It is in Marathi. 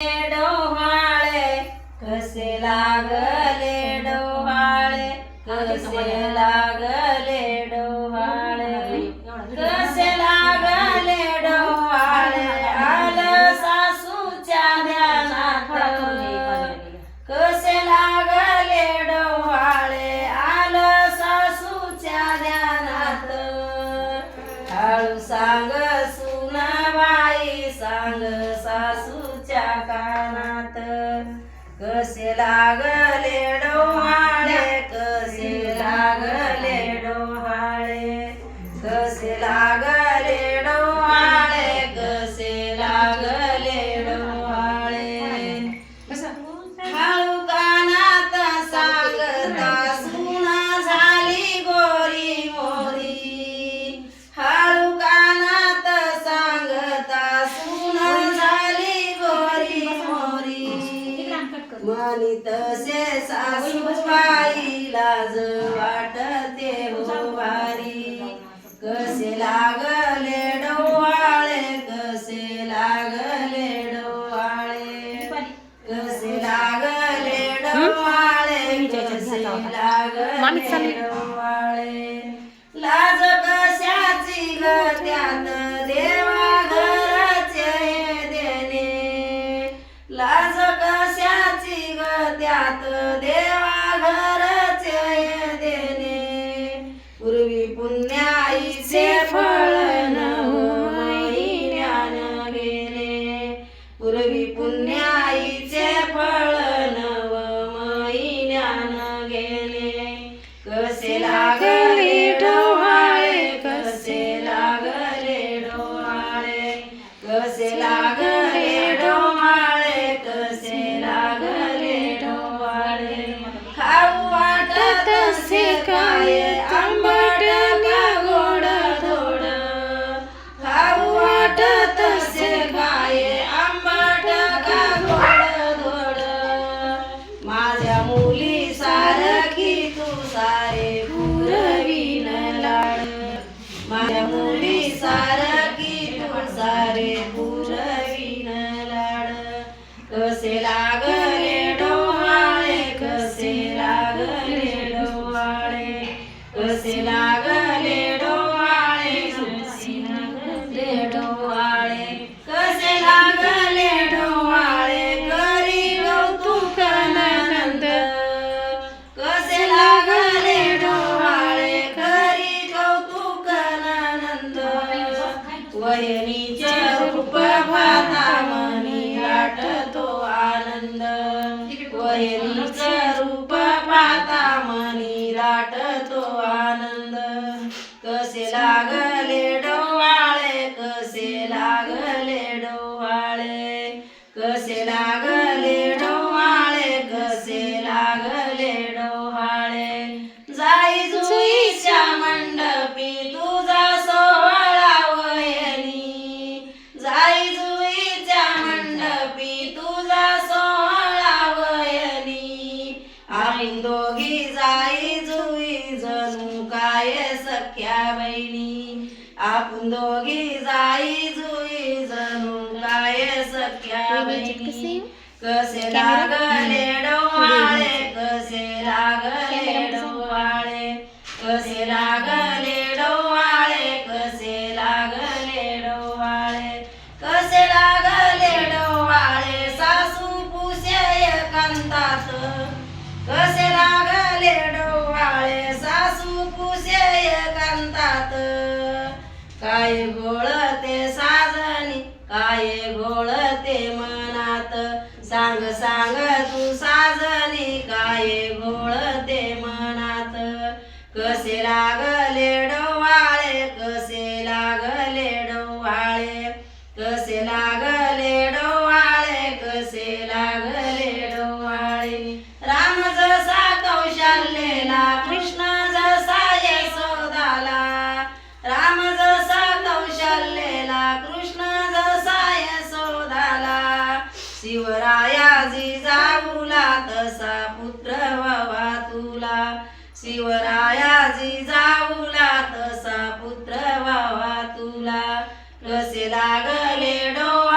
डोहाळे कसे लागले डोहाळे कसे लाग सासूच्या कानात कसे लागले म्हणी तसे लाज वाटते हो कसे लागले डोवाळे कसे लागले डोवाळे कसे लागले डोवाळे कसे लागले डोवाळे लाज कशाची ग त्यात? Unnai for. वहिनीच्या रूप पातामणी गाठतो आनंद. वहिनीच्या रूप पातामणी गाठतो आनंद. कसे लागले डोवाळे कसे लागले डोवाळे. कसे लाग आम्ही दोघी जाई जुई जणू काय सख्या बहिणी? आपण दोघी जाई जुई जणू काय सख्या बहिणी? कसे लागले डोवाळे कसे लागले डोवाळे कसे लागले कुशेय कांतात. काय घोळते साजनी काय घोळते मनात. सांग सांग तू साजनी काय घोळते मनात. कसे राग शिवरायाजी जाऊला तसा पुत्र व्हावा तुला. शिवरायाजी जाऊला तसा पुत्र व्हावा तुला. कसे लागले डो